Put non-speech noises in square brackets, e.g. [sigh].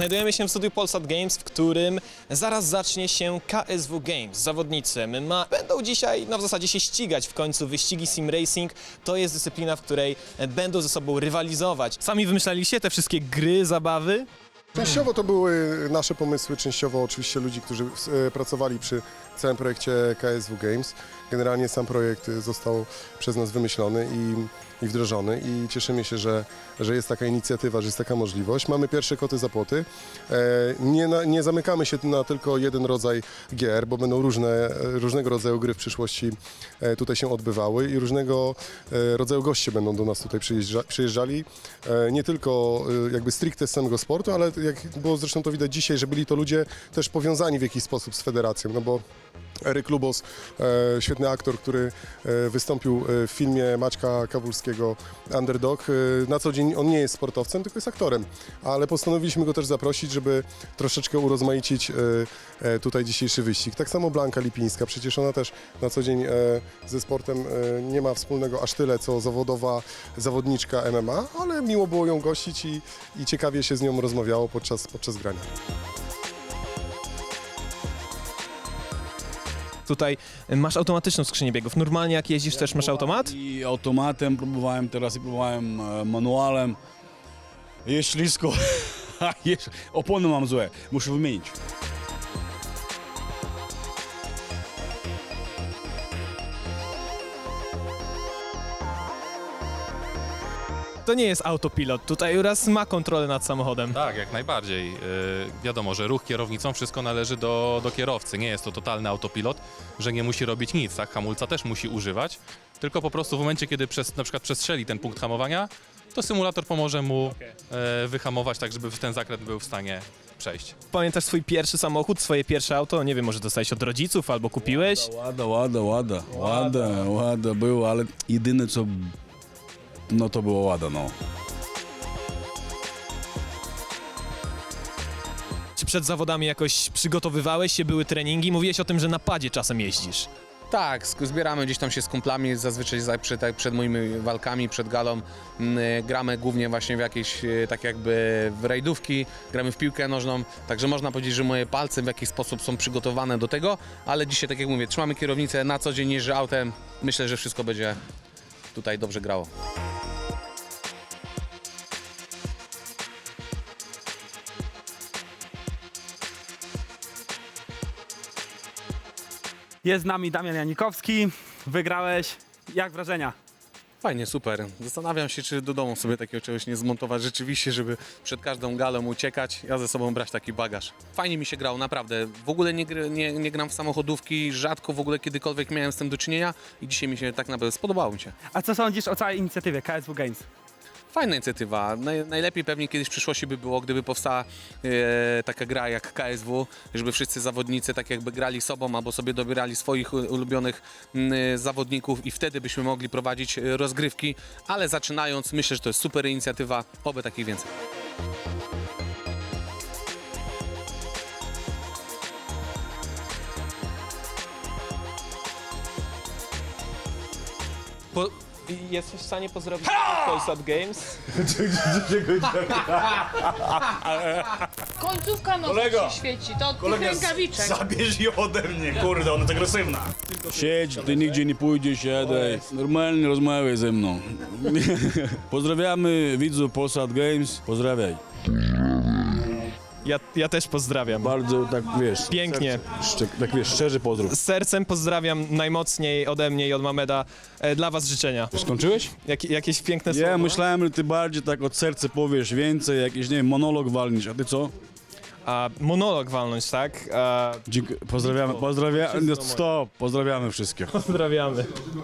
Znajdujemy się w studiu Polsat Games, w którym zaraz zacznie się KSW Games. Zawodnicy MMA będą dzisiaj, no w zasadzie się ścigać w końcu. Wyścigi Sim Racing to jest dyscyplina, w której będą ze sobą rywalizować. Sami wymyślaliście te wszystkie gry, zabawy? Częściowo to były nasze pomysły, częściowo oczywiście ludzi, którzy e, pracowali przy całym projekcie KSW Games. Generalnie sam projekt został przez nas wymyślony i, i wdrożony i cieszymy się, że, że jest taka inicjatywa, że jest taka możliwość. Mamy pierwsze koty za płoty. E, Nie, nie zamykamy się na tylko jeden rodzaj gier, bo będą różne, różnego rodzaju gry w przyszłości e, tutaj się odbywały i różnego rodzaju goście będą do nas tutaj przyjeżdża, przyjeżdżali. Nie tylko jakby stricte z samego sportu, ale jak było zresztą to widać dzisiaj, że byli to ludzie też powiązani w jakiś sposób z federacją, no bo Eryk Lubos, e, świetny aktor, który e, wystąpił e, w filmie Maćka Kawulskiego Underdog. Na co dzień on nie jest sportowcem, tylko jest aktorem, ale postanowiliśmy go też zaprosić, żeby troszeczkę urozmaicić tutaj dzisiejszy wyścig. Tak samo Blanka Lipińska, przecież ona też na co dzień ze sportem nie ma wspólnego aż tyle, co zawodowa zawodniczka MMA, ale miło było ją gościć i, i ciekawie się z nią rozmawiało podczas, podczas grania. Tutaj e, masz automatyczną skrzynię biegów. Normalnie jak jeździsz też masz automat? I automatem próbowałem, teraz i próbowałem e, manualem. Jest ślisko. [laughs] Opony mam złe, muszę wymienić. To nie jest autopilot. Tutaj Juras ma kontrolę nad samochodem. Tak, jak najbardziej. Yy, wiadomo, że ruch kierownicą wszystko należy do, do kierowcy. Nie jest to totalny autopilot, że nie musi robić nic, tak? Hamulca też musi używać, tylko po prostu w momencie, kiedy przez, na przykład przestrzeli ten punkt hamowania, to symulator pomoże mu e, wyhamować tak, żeby w ten zakręt był w stanie przejść. Pamiętasz swój pierwszy samochód, swoje pierwsze auto? Nie wiem, może dostałeś od rodziców albo kupiłeś? Łada, łada, łada, łada, łada było, ale jedyne co, no to było łada, no. Czy przed zawodami jakoś przygotowywałeś się, były treningi? Mówiłeś o tym, że na padzie czasem jeździsz. Tak, sk- zbieramy gdzieś tam się z kumplami, zazwyczaj za, przed, tak, przed moimi walkami, przed galą. mm, e, Gramy głównie właśnie w jakieś e, tak jakby w rajdówki, gramy w piłkę nożną, także można powiedzieć, że moje palce w jakiś sposób są przygotowane do tego, ale dzisiaj, tak jak mówię, trzymamy kierownicę, na co dzień jeżdżę autem, myślę, że wszystko będzie tutaj dobrze grało. Jest z nami Damian Janikowski. Wygrałeś. Jak wrażenia? Fajnie, super. Zastanawiam się, czy do domu sobie takiego czegoś nie zmontować rzeczywiście, żeby przed każdą galą uciekać, ja ze sobą brać taki bagaż. Fajnie mi się grało, naprawdę. W ogóle nie, nie, nie gram w samochodówki, rzadko w ogóle kiedykolwiek miałem z tym do czynienia i dzisiaj mi się tak naprawdę spodobało mi się. A co sądzisz o całej inicjatywie KSW Games? Fajna inicjatywa. Naj, najlepiej pewnie kiedyś w przyszłości by było, gdyby powstała e, taka gra jak KSW, żeby wszyscy zawodnicy tak jakby grali sobą albo sobie dobierali swoich ulubionych m, e, zawodników i wtedy byśmy mogli prowadzić e, rozgrywki, ale zaczynając myślę, że to jest super inicjatywa, oby takich więcej. Po, jesteś w stanie pozdrowić Polsat Games? [laughs] [laughs] Końcówka nosa się świeci, to od tych rękawiczek. Zabierz ją ode mnie, kurde, ona jest agresywna. Siedź, ty nigdzie nie pójdziesz, siadaj. Normalnie rozmawiaj ze mną. [laughs] Pozdrawiamy widzów Polsat Games, pozdrawiaj. Ja, ja też pozdrawiam. Bardzo tak wiesz. Pięknie. Szczek, tak wiesz, szczerze pozdrów. Sercem pozdrawiam najmocniej ode mnie i od Mameda. E, Dla was życzenia. Skończyłeś? Jak, jakieś piękne Ja słowa? myślałem, że ty bardziej tak od serca powiesz więcej, jakiś, nie wiem, monolog walnisz, a ty co? A, monolog walnąć, tak? A, Dziękuję. Pozdrawiamy, pozdrawiamy, stop, pozdrawiamy wszystkich. pozdrawiamy.